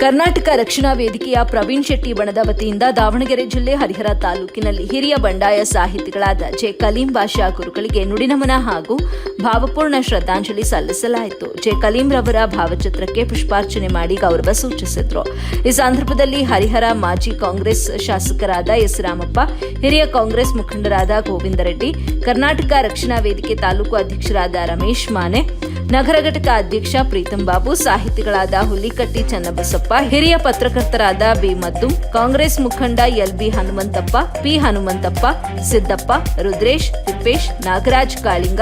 ಕರ್ನಾಟಕ ರಕ್ಷಣಾ ವೇದಿಕೆಯ ಪ್ರವೀಣ್ ಶೆಟ್ಟಿ ಬಣದ ವತಿಯಿಂದ ದಾವಣಗೆರೆ ಜಿಲ್ಲೆ ಹರಿಹರ ತಾಲೂಕಿನಲ್ಲಿ ಹಿರಿಯ ಬಂಡಾಯ ಸಾಹಿತಿಗಳಾದ ಜೆ ಕಲೀಂ ಭಾಷಾ ಗುರುಗಳಿಗೆ ನುಡಿನಮನ ಹಾಗೂ ಭಾವಪೂರ್ಣ ಶ್ರದ್ಧಾಂಜಲಿ ಸಲ್ಲಿಸಲಾಯಿತು. ಜೆ ಕಲೀಂ ರವರ ಭಾವಚಿತ್ರಕ್ಕೆ ಪುಷ್ಪಾರ್ಚನೆ ಮಾಡಿ ಗೌರವ ಸೂಚಿಸಿದರು. ಈ ಸಂದರ್ಭದಲ್ಲಿ ಹರಿಹರ ಮಾಜಿ ಕಾಂಗ್ರೆಸ್ ಶಾಸಕರಾದ ಎಸ್ ರಾಮಪ್ಪ, ಹಿರಿಯ ಕಾಂಗ್ರೆಸ್ ಮುಖಂಡರಾದ ಗೋವಿಂದ ರೆಡ್ಡಿ, ಕರ್ನಾಟಕ ರಕ್ಷಣಾ ವೇದಿಕೆ ತಾಲೂಕು ಅಧ್ಯಕ್ಷರಾದ ರಮೇಶ್ ಮಾನೆ ನಗರ ಘಟಕ ಅಧ್ಯಕ್ಷ ಪ್ರೀತಂ ಬಾಬು, ಸಾಹಿತಿಗಳಾದ ಹುಲಿಕಟ್ಟಿ ಚನ್ನಬಸಪ್ಪ, ಹಿರಿಯ ಪತ್ರಕರ್ತರಾದ ಬಿ ಮದ್ದು, ಕಾಂಗ್ರೆಸ್ ಮುಖಂಡ L B Hanumanthappa, P Hanumanthappa, Siddappa, Rudresh, Tippesh, Nagaraj, Kalinga,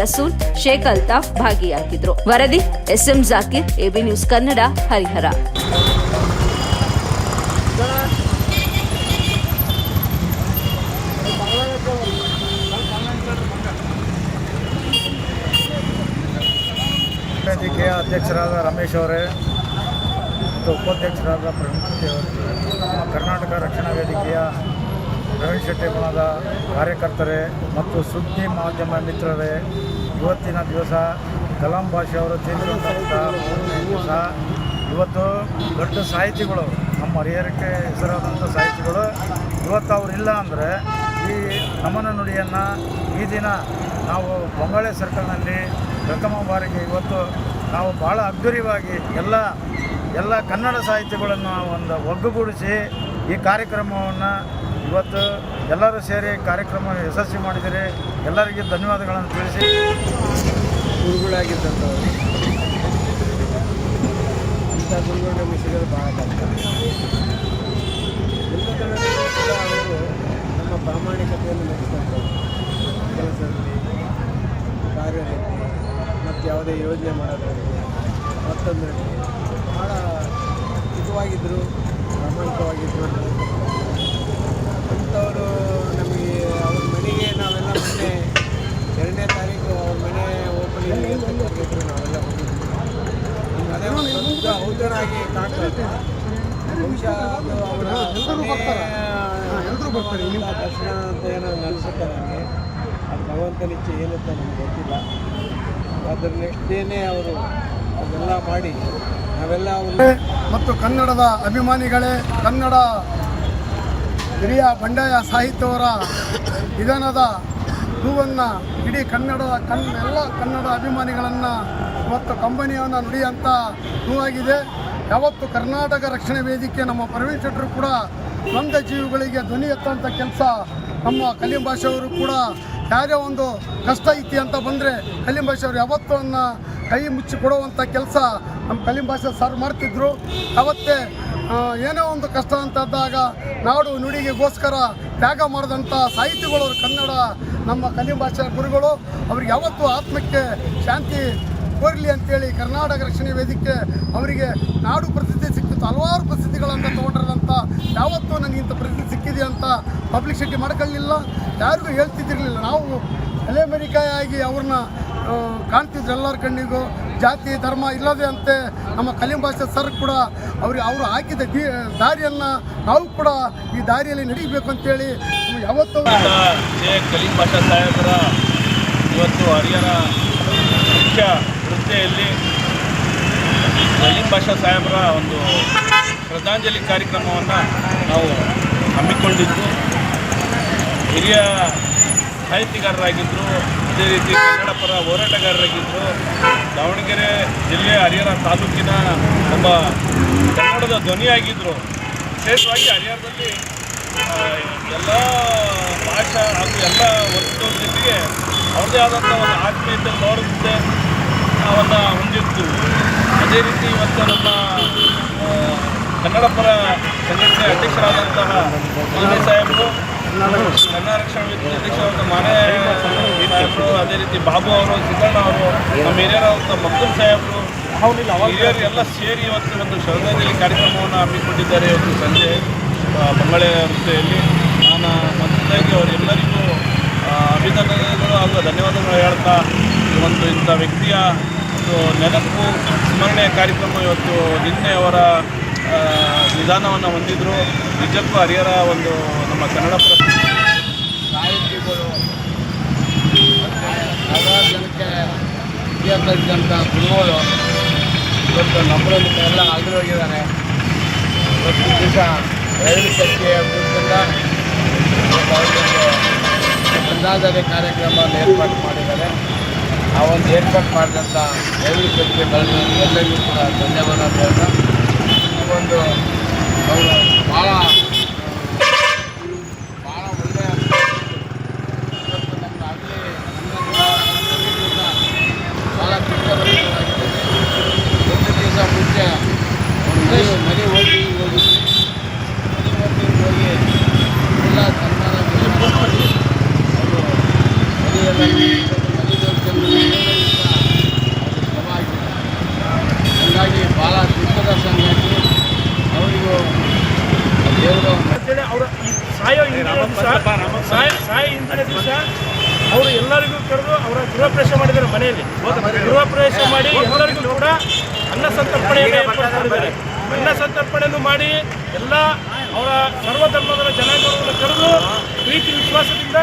Rasool, Sheikh Altaf ಭಾಗಿಯಾಗಿದ್ರು. ವರದಿ SM Zakir, AB news Kannada, Harihara. ವೇದಿಕೆಯ ಅಧ್ಯಕ್ಷರಾದ ರಮೇಶ್ ಅವರೇ ಮತ್ತು ಉಪಾಧ್ಯಕ್ಷರಾದ ಪ್ರವೀಣ್ ಅವರು, ಕರ್ನಾಟಕ ರಕ್ಷಣಾ ವೇದಿಕೆಯ ಪ್ರವೀಣ್ ಶೆಟ್ಟಿ ಗುಣದ ಕಾರ್ಯಕರ್ತರೇ ಮತ್ತು ಸುದ್ದಿ ಮಾಧ್ಯಮ ಮಿತ್ರರೇ, ಇವತ್ತಿನ ದಿವಸ ಕಲಾಂ ಭಾಷೆ ಅವರು ತೀರಿರುವಂಥ ಮೂರನೇ ದಿವಸ ಇವತ್ತು ದೊಡ್ಡ ಸಾಹಿತಿಗಳು, ನಮ್ಮ ಹರಿಹರಕ್ಕೆ ಹೆಸರಾದಂಥ ಸಾಹಿತಿಗಳು, ಇವತ್ತು ಅವರಿಲ್ಲ ಅಂದರೆ ನಮನ ನುಡಿಯನ್ನು ಈ ದಿನ ನಾವು ಬೊಂಬಳೆ ಸರ್ಕಲ್ನಲ್ಲಿ ಪ್ರಥಮ ಬಾರಿಗೆ ಇವತ್ತು ನಾವು ಭಾಳ ಅದ್ಧೂರಿಯಾಗಿ ಎಲ್ಲ ಎಲ್ಲ ಕನ್ನಡ ಸಾಹಿತ್ಯಗಳನ್ನು ಒಂದು ಒಗ್ಗೂಡಿಸಿ ಈ ಕಾರ್ಯಕ್ರಮವನ್ನು ಇವತ್ತು ಎಲ್ಲರೂ ಸೇರಿ ಕಾರ್ಯಕ್ರಮ ಯಶಸ್ವಿ ಮಾಡಿದರೆ. ಎಲ್ಲರಿಗೆ ಧನ್ಯವಾದಗಳನ್ನು ತಿಳಿಸಿ. ಗುರುಗಳಾಗಿದ್ದಂಥವ್ರು. ಇಂಥ ಗುರುಗಳು ನಮಗೆ ಸಿಗೋದು ಭಾಳ ಕಷ್ಟ ಎಲ್ಲ ಕನ್ನಡಿಗರು ಕೂಡ ಅವರು ನಮ್ಮ ಪ್ರಾಮಾಣಿಕತೆಯನ್ನು ಮೆಚ್ಚಿದಂಥವ್ರು ಕೆಲಸದಲ್ಲಿ ಕಾರ್ಯದಲ್ಲಿ ಮತ್ತು ಯಾವುದೇ ಯೋಜನೆ ಮಾಡೋದ್ರಲ್ಲಿ ಮತ್ತೊಂದು ಭಾಳ ಇದುವಾಗಿದ್ದರು ಪ್ರಾಮಾಣಿಕವಾಗಿದ್ದರು ಅಂಥವರು ನಮಗೆ ಅವ್ರ ಮನೆಗೆ ನಾವೆಲ್ಲ ಮೊನ್ನೆ ಎರಡನೇ ತಾರೀಕು ಅವ್ರ ಮನೆ ಓಪನಿಂಗ್ ಕರೆದಿದ್ರು ನಾವೆಲ್ಲ ಹೋಗಿದ್ವಿ. ಅದೇ ಒಂದು ಔತಣಾಗಿ ಕಾಣ್ತದೆ. ಬಹುಶಃ ಅದು ಅವರ ಎಲ್ಲರೂ ಬರ್ತಾರೆ. ದರ್ಶನ ಅಂತ ಏನೋ ಅನಿಸುತ್ತೆ ನನಗೆ ಅದು ಭಗವಂತನ ಇಚ್ಛೆ ಏನಂತ ನಮ್ಗೆ ಗೊತ್ತಿಲ್ಲ. ಅದ್ರ ನೆಕ್ಸ್ಟ್ ಡೇನೇ ಅವರು ಅದೆಲ್ಲ ಮಾಡಿ, ನಾವೆಲ್ಲ ಅವರು ಮತ್ತು ಕನ್ನಡದ ಅಭಿಮಾನಿಗಳೇ, ಕನ್ನಡ ಹಿರಿಯ ಬಂಡಾಯ ಸಾಹಿತ್ಯವರ ವಿಧಾನದ ಹೂವನ್ನು ಇಡೀ ಕನ್ನಡದ ಕನ್, ಎಲ್ಲ ಕನ್ನಡ ಅಭಿಮಾನಿಗಳನ್ನು ಇವತ್ತು ಕಂಬನಿಯನ್ನು ನುಡಿಯಂಥ ಹೂವಾಗಿದೆ. ಯಾವತ್ತು ಕರ್ನಾಟಕ ರಕ್ಷಣೆ ವೇದಿಕೆ ನಮ್ಮ ಪ್ರವೀಣ್ ಶೆಟ್ಟರು ಕೂಡ ಸ್ವಂತ ಜೀವಿಗಳಿಗೆ ಧ್ವನಿ ಎತ್ತಂಥ ಕೆಲಸ ನಮ್ಮ ಕಲಿಂ ಭಾಷೆಯವರು ಕೂಡ ಯಾರೇ ಒಂದು ಕಷ್ಟ ಐತಿ ಅಂತ ಬಂದರೆ ಕಲಿಂ ಭಾಷೆ ಅವರು ಯಾವತ್ತೂ ಅನ್ನ ಕೈ ಮುಚ್ಚಿ ಕೊಡುವಂಥ ಕೆಲಸ ನಮ್ಮ ಕಲಿಂ ಭಾಷೆ ಸರ್ ಮಾಡ್ತಿದ್ರು. ಅವತ್ತೇ ಏನೇ ಒಂದು ಕಷ್ಟ ಅಂತದ್ದಾಗ ನಾಡು ನುಡಿಗೆಗೋಸ್ಕರ ತ್ಯಾಗ ಮಾಡಿದಂಥ ಸಾಹಿತಿಗಳು ಕನ್ನಡ ನಮ್ಮ ಕಲಿಂ ಭಾಷೆ ಗುರುಗಳು ಅವ್ರಿಗೆ ಯಾವತ್ತೂ ಆತ್ಮಕ್ಕೆ ಶಾಂತಿ ಕೋರಲಿ ಅಂತೇಳಿ ಕರ್ನಾಟಕ ರಕ್ಷಣೆ ವೇದಿಕೆ ಅವರಿಗೆ ನಾಡು ಪ್ರಸಿದ್ಧಿ ಸಿಕ್ಕಿತ್ತು, ಹಲವಾರು ಪ್ರಸಿದ್ಧಿಗಳನ್ನು ತೊಗೊಂಡಿರೋದಂಥ ಯಾವತ್ತೂ ನನಗೆ ಇಂಥ ಪ್ರಸಿದ್ಧಿ ಸಿಕ್ಕಿದೆ ಅಂತ ಪಬ್ಲಿಸಿಟಿ ಮಾಡ್ಕೊಳ್ಳಿಲ್ಲ, ಯಾರಿಗೂ ಹೇಳ್ತಿದ್ದಿರಲಿಲ್ಲ. ನಾವು ಅಲೆಮೆರಿಕಾಯಾಗಿ ಅವ್ರನ್ನ ಕಾಣ್ತಿದ್ರು ಎಲ್ಲರ ಕಣ್ಣಿಗೂ, ಜಾತಿ, ಧರ್ಮ ಇಲ್ಲದೆ ಅಂತೆ ನಮ್ಮ ಕಲಿಂ ಭಾಷೆ ಸರ್ ಕೂಡ ಅವ್ರಿಗೆ ಅವರು ಹಾಕಿದ ದಿ, ದಾರಿಯನ್ನು ನಾವು ಕೂಡ ಈ ದಾರಿಯಲ್ಲಿ ನಡೀಬೇಕು ಅಂತೇಳಿ ಯಾವತ್ತೂ ಕಲಿಂ ಭಾಷಾ ಸಾಹೇಬರ, ಇವತ್ತು ಹರಿಯಾಣ ಮುಖ್ಯ ವೃತ್ತಿಯಲ್ಲಿ ಲಲಿತ್ ಭಾಷಾ ಸಾಹೇಬರ ಒಂದು ಶ್ರದ್ಧಾಂಜಲಿ ಕಾರ್ಯಕ್ರಮವನ್ನು ನಾವು ಹಮ್ಮಿಕೊಂಡಿದ್ದು. ಹಿರಿಯ ಸಾಹಿತಿಗಾರರಾಗಿದ್ದರು ಅದೇ ರೀತಿ ಕನ್ನಡ ಪರ ಹೋರಾಟಗಾರರಾಗಿದ್ದರು ದಾವಣಗೆರೆ ಜಿಲ್ಲೆ ಹರಿಹರ ತಾಲೂಕಿನ ಒಬ್ಬ ಕನ್ನಡದ ಧ್ವನಿಯಾಗಿದ್ದರು ವಿಶೇಷವಾಗಿ ಹರಿಹರದಲ್ಲಿ ಎಲ್ಲ ಭಾಷಾ ಹಾಗೂ ಎಲ್ಲ ವರ್ಗದವ್ರ ಜೊತೆಗೆ ಅವ್ರದ್ದೇ ಆದಂಥ ಒಂದು ಆತ್ಮೀಯತೆ ಹೊಂದಿತ್ತು ಅದೇ ರೀತಿ ಇವತ್ತು ನಮ್ಮ ಕನ್ನಡಪರ ಕನ್ನಡ ಪರ ಸಂಘಟನೆ ಅಧ್ಯಕ್ಷರಾದಂತಹ ಮಾನೆ ಸಾಹೇಬರು ಕನ್ನಡ ರಕ್ಷಣಾ ವೇದಿಕೆ ಅಧ್ಯಕ್ಷರಾದ ಮಾನೆ ಸಾಹೇಬರು, ಅದೇ ರೀತಿ ಬಾಬು ಅವರು, ಸಿದ್ದಣ್ಣ ಅವರು, ನಮ್ಮ ಹಿರಿಯರಾದಂಥ ಮಕ್ಕಳ ಸಾಹೇಬರು, ಹಿರಿಯರು ಎಲ್ಲ ಸೇರಿ ಇವತ್ತು ಒಂದು ಶ್ರದ್ಧಾಂಜಲಿ ಕಾರ್ಯಕ್ರಮವನ್ನು ಹಮ್ಮಿಕೊಂಡಿದ್ದಾರೆ ಇವತ್ತು ಸಂಜೆ ಬಂಗಳೆ ರಸ್ತೆಯಲ್ಲಿ ನಾನು ಮೊದಲಾಗಿ ಅವರೆಲ್ಲರಿಗೂ ಅಭಿನಂದನೆಗಳು ಹಾಗೂ ಧನ್ಯವಾದಗಳು ಹೇಳ್ತಾ ಒಂದು ಇಂಥ ವ್ಯಕ್ತಿಯ ಒಂದು ನೆನಪು ಸ್ಮರಣೆ ಕಾರ್ಯಕ್ರಮ ಇವತ್ತು ನಿನ್ನೆ ಅವರ ವಿಧಾನವನ್ನು ಹೊಂದಿದ್ರು. ನಿಜಕ್ಕೂ ಹರಿಹರ ಒಂದು ನಮ್ಮ ಕನ್ನಡ ಸಾಹಿತಿಗಳು ಹಲವಾರು ಜನಕ್ಕೆ ವಿದ್ಯಾಭ್ಯಾಸದಂಥ ಗುರುಗಳು ಇವತ್ತು ನಮ್ಮಲ್ಲಿ ಎಲ್ಲ ಆಗಿರೋಗಿದ್ದಾರೆ ಇವತ್ತು ದಿವಸ ರೈಲು ಸಂಖ್ಯೆಯ ವಿರುದ್ಧದಿಂದ ಶ್ರದ್ಧಾಂಜಲಿ ಕಾರ್ಯಕ್ರಮವನ್ನು ಏರ್ಪಾಡು ಮಾಡಿದ್ದಾರೆ. ಆ ಒಂದು ಏರ್ಪಾಟ್ ಮಾಡಿದಂಥ ಸಂಖ್ಯೆ ಬೆಳೆದ ಎಲ್ಲರಿಗೂ ಕೂಡ ಧನ್ಯವಾದ ಹೇಳ್ತಾ ಈ ಒಂದು ಅವರು ಭಾಳ ಭಾಳ ದಿವಸ ಮುಂಚೆ ಮನೆ ಹೋಗಿ ಮನೆ ಹೋಗಿ ಎಲ್ಲ ಅಂತೇಳಿ ಅವರ ಈ ಸಾಯೋ ಹಿಂದಿನ ದಿವಸ ಸಾಯ ಸಾಯ ಹಿಂದಿನ ದಿವಸ ಅವರು ಎಲ್ಲರಿಗೂ ಕರೆದು ಅವರ ಗೃಹ ಪ್ರವೇಶ ಮಾಡಿದ್ದಾರೆ ಮನೆಯಲ್ಲಿ. ಗೃಹ ಪ್ರವೇಶ ಮಾಡಿ ಎಲ್ಲರಿಗೂ ಕೂಡ ಅನ್ನ ಸಂತರ್ಪಣೆಯನ್ನು ಮಾಡಿದ್ದಾರೆ. ಅನ್ನ ಸಂತರ್ಪಣೆಯನ್ನು ಮಾಡಿ ಎಲ್ಲ ಅವರ ಸರ್ವಧರ್ಮದ ಜನಾಂಗವನ್ನು ಕರೆದು ಪ್ರೀತಿ ವಿಶ್ವಾಸದಿಂದ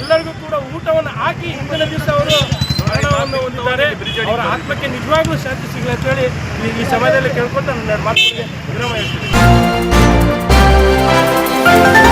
ಎಲ್ಲರಿಗೂ ಕೂಡ ಊಟವನ್ನು ಹಾಕಿ ಹಿಂದಿನ ದಿವಸ ಅವರು ಮರಣವನ್ನು ಹೊಂದಿದ್ದಾರೆ. ಅವರ ಆತ್ಮಕ್ಕೆ ನಿಜವಾಗ್ಲೂ ಶಾಂತಿ ಸಿಗಲಿ ಅಂತೇಳಿ ಈ- ಈ ಸಮಯದಲ್ಲಿ ಕೇಳ್ಕೊಂಡು ನಾನು ಮಾತುಗಳಿಗೆ ವಿರಾಮ ಹೇಳ್ತೀನಿ. Thank you.